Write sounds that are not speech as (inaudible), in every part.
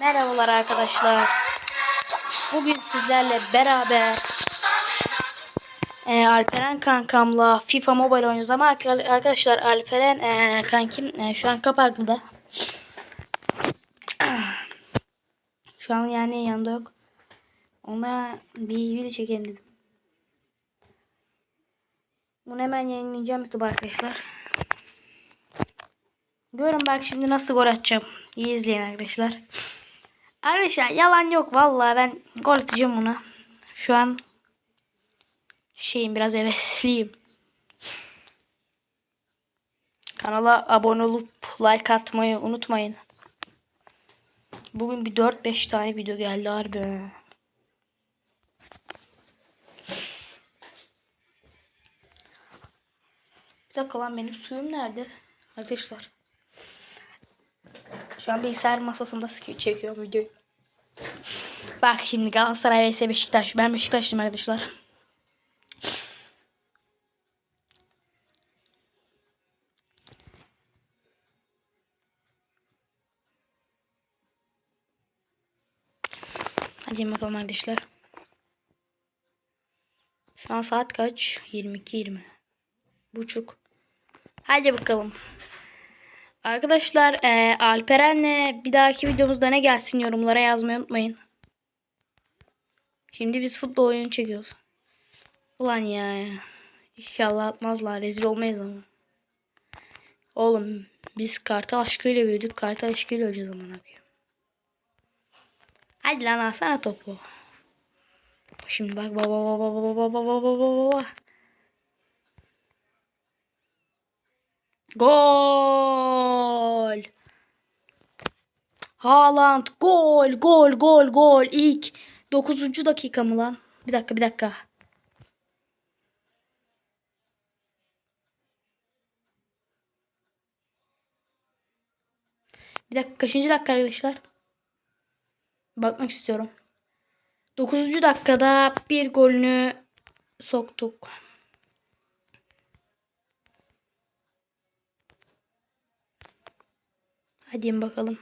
Merhabalar arkadaşlar. Bugün sizlerle beraber e, Alperen kankamla FIFA Mobile oynuyoruz ama arka- arkadaşlar Alperen e, kankim e, şu an kapaklıda. (clears throat) Şu an yani yanında yok. Ona bir video çekelim dedim. Bunu hemen yayınlayacağım YouTube arkadaşlar. Görün bak şimdi nasıl gol atacağım. İyi izleyin arkadaşlar. Arkadaşlar yalan yok vallahi ben gol atacağım buna. Şu an şeyim biraz hevesliyim. Kanala abone olup like atmayı unutmayın. Bugün bir 4-5 tane video geldi harbi. Bir dakika lan benim suyum nerede? Arkadaşlar. Şu an bilgisayar masasında çekiyorum videoyu. Bak şimdi Galatasaray vs Beşiktaş. Ben Beşiktaşlıyım arkadaşlar. Hadi bakalım arkadaşlar. Şu an saat kaç? 22.20. Buçuk. Hadi bakalım. Arkadaşlar e, Alperen'le bir dahaki videomuzda ne gelsin yorumlara yazmayı unutmayın. Şimdi biz futbol oyunu çekiyoruz. Ulan ya. İnşallah atmazlar. Rezil olmayız ama. Oğlum biz kartal aşkıyla büyüdük. Kartal aşkıyla öleceğiz akıyor. Hadi lan alsana topu. Şimdi bak baba baba baba baba baba baba baba. Gol. Haaland gol gol gol gol ilk 9. dakika mı lan? Bir dakika bir dakika. Bir dakika kaçıncı dakika arkadaşlar? Bakmak istiyorum. 9. dakikada bir golünü soktuk. Hadi bakalım.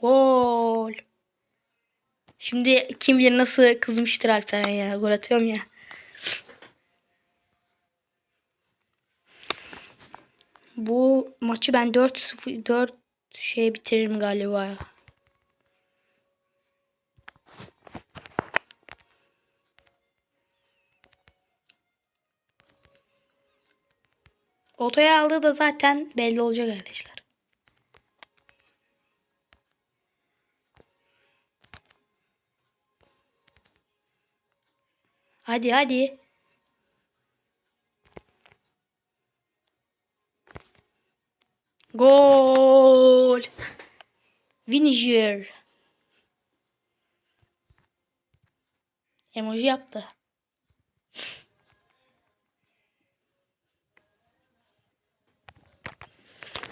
Gol. Şimdi kim bilir nasıl kızmıştır Alperen ya. Gol atıyorum ya. Bu maçı ben 4-0 4 şey bitiririm galiba Otoya aldığı da zaten belli olacak arkadaşlar. Hadi hadi. Gol. Vinegar. Emoji yaptı.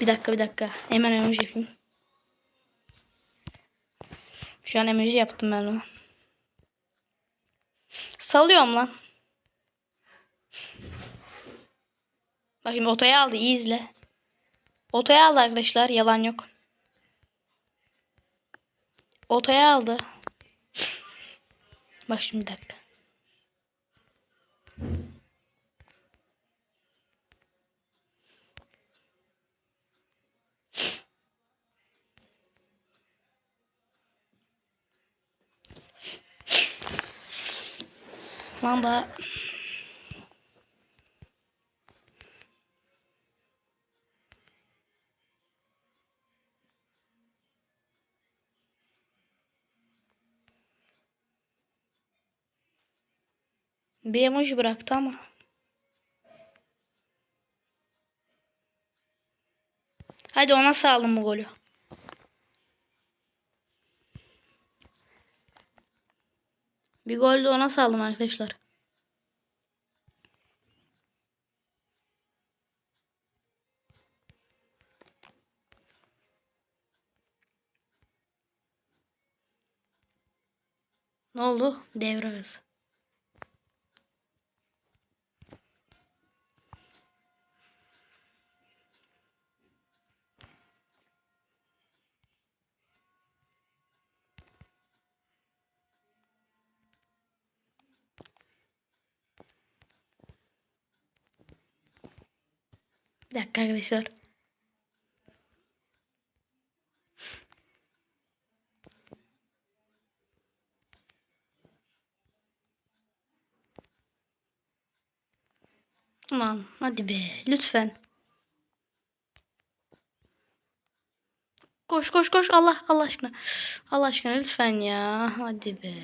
Bir dakika bir dakika. Hemen emoji yapayım. Şu an emoji yaptım ben onu. Salıyorum lan. Bak otoya aldı. iyi izle. Otoya aldı arkadaşlar. Yalan yok. Otoya aldı. Bak şimdi bir dakika. Lan da bir emoji bıraktı ama. Hadi ona sağladım bu golü. Bir gol de ona saldım arkadaşlar. Ne oldu? Devre arası. Bir dakika arkadaşlar. Aman hadi be lütfen. Koş koş koş Allah Allah aşkına. Allah aşkına lütfen ya. Hadi be.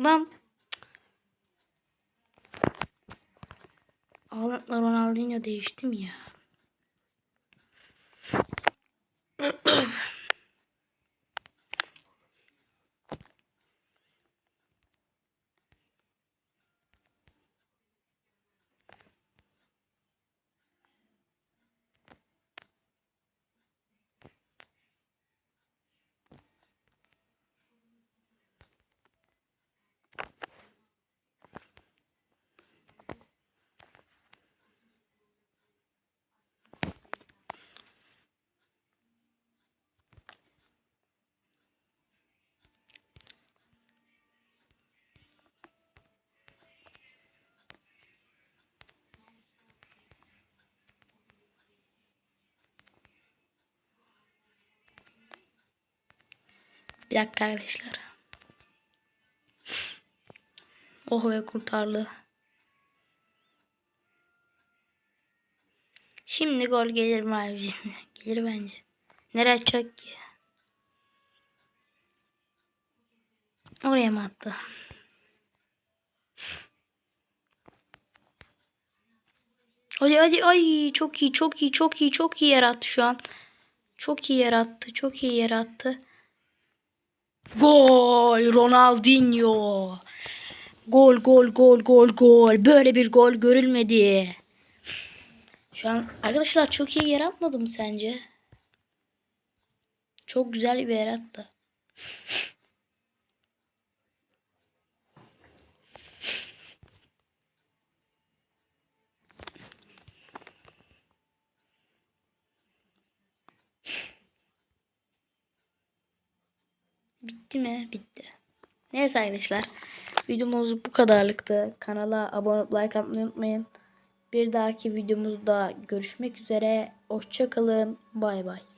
Lan. Haaland'la Ronaldinho değişti mi ya? (clears throat) Bir dakika arkadaşlar. Oh ve kurtardı. Şimdi gol gelir mi abicim? (laughs) Gelir bence. Nereye atacak ki? Oraya mı attı? Hadi hadi ay çok iyi çok iyi çok iyi çok iyi yer attı şu an. Çok iyi yer attı çok iyi yer attı. Gol Ronaldinho. Gol gol gol gol gol. Böyle bir gol görülmedi. Şu an arkadaşlar çok iyi yer atmadı mı sence? Çok güzel bir yer attı. Bitti mi? Bitti. Neyse arkadaşlar. Videomuz bu kadarlıktı. Kanala abone olup like atmayı unutmayın. Bir dahaki videomuzda görüşmek üzere. Hoşçakalın. Bay bay.